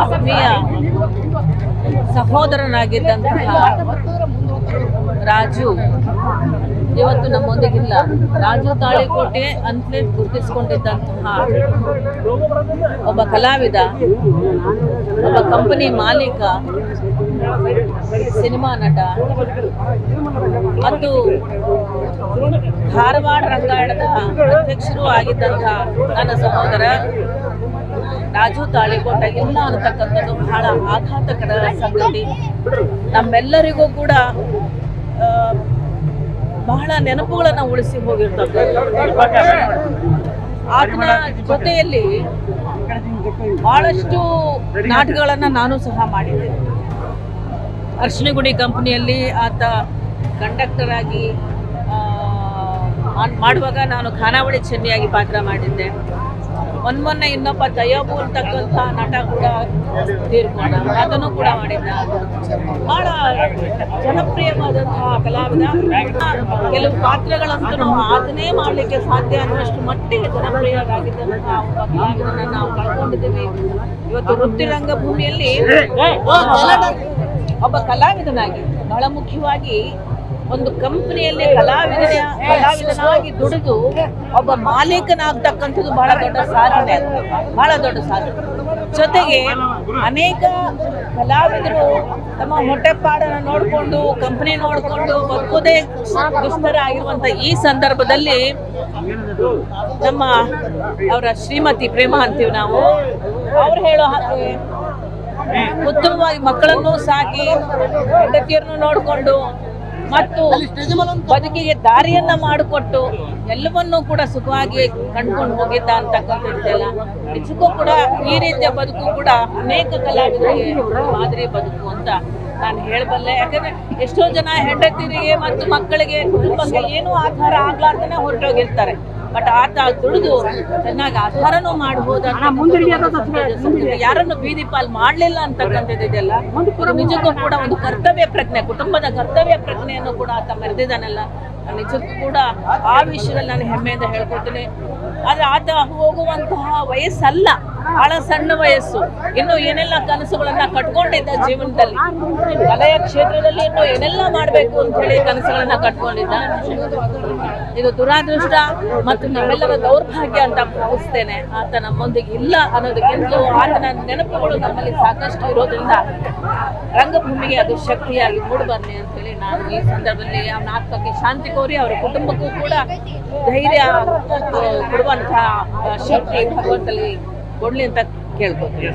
ಆತ್ಮೀಯ ಸಹೋದರನಾಗಿದ್ದಂತಹ ರಾಜು, ಇವತ್ತು ನಮ್ಮೊಂದಿಗಿಲ್ಲ. ರಾಜು ತಾಳಿಕೋಟೆ ಅಂತಲೇ ಗುರುತಿಸಿಕೊಂಡಿದ್ದಂತಹ ಒಬ್ಬ ಕಲಾವಿದ, ಒಬ್ಬ ಕಂಪನಿ ಮಾಲೀಕ, ಸಿನಿಮಾ ನಟ, ಮತ್ತು ಧಾರವಾಡ ರಂಗಾಯಣದ ಅಧ್ಯಕ್ಷರೂ ಆಗಿದ್ದಂತಹ ನನ್ನ ಸಹೋದರ ರಾಜು ತಾಳಿಕೋಟ ಇಲ್ಲ ಅನ್ನತಕ್ಕಂಥದ್ದು ಬಹಳ ಆಘಾತಕರ ಸಂಗತಿ. ನಮ್ಮೆಲ್ಲರಿಗೂ ಕೂಡ ಬಹಳ ನೆನಪುಗಳನ್ನು ಉಳಿಸಿ ಹೋಗಿರ್ತಕ್ಕಂಥದ್ದು. ಆತನ ಜೊತೆಯಲ್ಲಿ ಬಹಳಷ್ಟು ನಾಟಕಗಳನ್ನು ನಾನು ಸಹ ಮಾಡಿದ್ದೆ. ಅರ್ಶಿನಗುಡಿ ಕಂಪನಿಯಲ್ಲಿ ಆತ ಕಂಡಕ್ಟರ್ ಆಗಿ ಮಾಡುವಾಗ ನಾನು ಖಾನಾವಳಿ ಚೆನ್ನಿಯಾಗಿ ಪಾತ್ರ ಮಾಡಿದ್ದೆ. ಮೊನ್ನೆ ಮೊನ್ನೆ ಇನ್ನೊಬ್ಬ ದಯಾಬು ಅಂತಕ್ಕಂಥ ನಟ ಕೂಡ ತೀರ್ಕೊಂಡ ಅದನ್ನು ಕೂಡ ಮಾಡಿದ್ದ. ಬಹಳ ಜನಪ್ರಿಯವಾದಂತಹ ಕಲಾವಿದ. ಕೆಲವು ಪಾತ್ರಗಳಂತೂ ಅದನ್ನೇ ಮಾಡಲಿಕ್ಕೆ ಸಾಧ್ಯ ಅನ್ನುವಷ್ಟು ಮಟ್ಟಿಗೆ ಜನಪ್ರಿಯರಾಗಿದ್ದಂತಹ ಒಬ್ಬ ಕಲಾವಿದನ ನಾವು ಕಳ್ಕೊಂಡಿದ್ದೀವಿ. ಇವತ್ತು ವೃತ್ತಿ ರಂಗಭೂಮಿಯಲ್ಲಿ ಒಬ್ಬ ಕಲಾವಿದನಾಗಿ ಬಹಳ ಮುಖ್ಯವಾಗಿ ಒಂದು ಕಂಪನಿಯಲ್ಲಿ ಕಲಾವಿದನ ಕಲಾವಿದನಾಗಿ ದುಡಿದು ಒಬ್ಬ ಮಾಲೀಕನಾಗ್ತಕ್ಕಂಥದ್ದು ಬಹಳ ದೊಡ್ಡ ಸಾಧನೆ ಅದು. ಬಹಳ ದೊಡ್ಡ ಸಾಧನೆ ಜೊತೆಗೆ ಅನೇಕ ಕಲಾವಿದರು ತಮ್ಮ ಹೊಟ್ಟೆಪಾಡನ್ನು ನೋಡಿಕೊಂಡು ಕಂಪನಿ ನೋಡಿಕೊಂಡು ಬದುಕೋದೇ ದುಸ್ತರ ಆಗಿರುವಂತ ಈ ಸಂದರ್ಭದಲ್ಲಿ ನಮ್ಮ ಅವರ ಶ್ರೀಮತಿ ಪ್ರೇಮ ಅಂತೀವಿ ನಾವು ಅವ್ರು ಹೇಳೋ ಹಾಗೆ ಉತ್ತಮವಾಗಿ ಮಕ್ಕಳನ್ನು ಸಾಕಿ ಹೆಂಡತಿಯರನ್ನು ನೋಡಿಕೊಂಡು ಮತ್ತು ಬದುಕಿಗೆ ದಾರಿಯನ್ನ ಮಾಡಿಕೊಟ್ಟು ಎಲ್ಲವನ್ನೂ ಕೂಡ ಸುಖವಾಗಿ ಕಂಡ್ಕೊಂಡು ಹೋಗಿದ್ದ ಅಂತಕ್ಕಂಥದ್ದೆಲ್ಲ ನಿಜಕ್ಕೂ ಕೂಡ ಈ ರೀತಿಯ ಬದುಕು ಕೂಡ ಅನೇಕ ಕಲಾವಿದರಿಗೆ ಮಾದರಿ ಬದುಕು ಅಂತ ನಾನು ಹೇಳಬಲ್ಲೆ. ಯಾಕಂದ್ರೆ ಎಷ್ಟೋ ಜನ ಹೆಂಡತಿರಿಗೆ ಮತ್ತು ಮಕ್ಕಳಿಗೆ ಕುಟುಂಬಕ್ಕೆ ಏನೂ ಆಧಾರ ಆಗ್ಲಾರ್ದೇ ಹೊರಟೋಗಿರ್ತಾರೆ. ಬಟ್ ಆತ ದುಡಿದು ಚೆನ್ನಾಗಿ ಆಧಾರನು ಮಾಡಬಹುದು ಯಾರನ್ನು ಬೀದಿ ಪಾಲ್ ಮಾಡ್ಲಿಲ್ಲ ಅಂತಕ್ಕಂಥದ್ದಿದೆಲ್ಲ ನಿಜಕ್ಕೂ ಕೂಡ ಒಂದು ಕರ್ತವ್ಯ ಪ್ರಜ್ಞೆ ಕುಟುಂಬದ ಕರ್ತವ್ಯ ಪ್ರಜ್ಞೆಯನ್ನು ಕೂಡ ಆತ ಮೆರೆದಿದ್ದಾನಲ್ಲ ನಿಜಕ್ಕೂ ಕೂಡ ಆ ವಿಷಯದಲ್ಲಿ ನಾನು ಹೆಮ್ಮೆಯಿಂದ ಹೇಳ್ಕೊತೀನಿ ಆದ್ರೆ ಆತ ಹೋಗುವಂತಹ ವಯಸ್ಸಲ್ಲ. ಬಹಳ ಸಣ್ಣ ವಯಸ್ಸು. ಇನ್ನು ಏನೆಲ್ಲ ಕನಸುಗಳನ್ನ ಕಟ್ಕೊಂಡಿದ್ದ ಜೀವನದಲ್ಲಿ? ಕಲೆಯ ಕ್ಷೇತ್ರದಲ್ಲಿ ಇನ್ನು ಏನೆಲ್ಲ ಮಾಡಬೇಕು ಅಂತ ಹೇಳಿ ಕನಸುಗಳನ್ನ ಕಟ್ಕೊಂಡಿದ್ದ? ಇದು ದುರಾದೃಷ್ಟ ಮತ್ತು ನಮ್ಮೆಲ್ಲರ ದೌರ್ಭಾಗ್ಯ ಅಂತ ಭಾವಿಸ್ತೇನೆ. ಆತ ನಮ್ಮೊಂದಿಗೆ ಇಲ್ಲ ಅನ್ನೋದಕ್ಕಿಂತ ಆತನ ನೆನಪುಗಳು ನಮ್ಮಲ್ಲಿ ಸಾಕಷ್ಟು ಇರೋದ್ರಿಂದ ರಂಗಭೂಮಿಗೆ ಅದು ಶಕ್ತಿಯಾಗಿ ಮೂಡಬನ್ನಿ ಅಂತ ಹೇಳಿ ನಾನು ಈ ಸಂದರ್ಭದಲ್ಲಿ ಅವನ ಆತ್ಮಕ್ಕೆ ಶಾಂತಿ ಕೋರಿ ಅವರ ಕುಟುಂಬಕ್ಕೂ ಕೂಡ ಧೈರ್ಯ ಕೊಡುವಂತಹ ಶಕ್ತಿ ಭಗವಂತಲ್ಲಿ ಕೊಡ್ಲಿ ಅಂತ ಕೇಳ್ಕೊತೀನಿ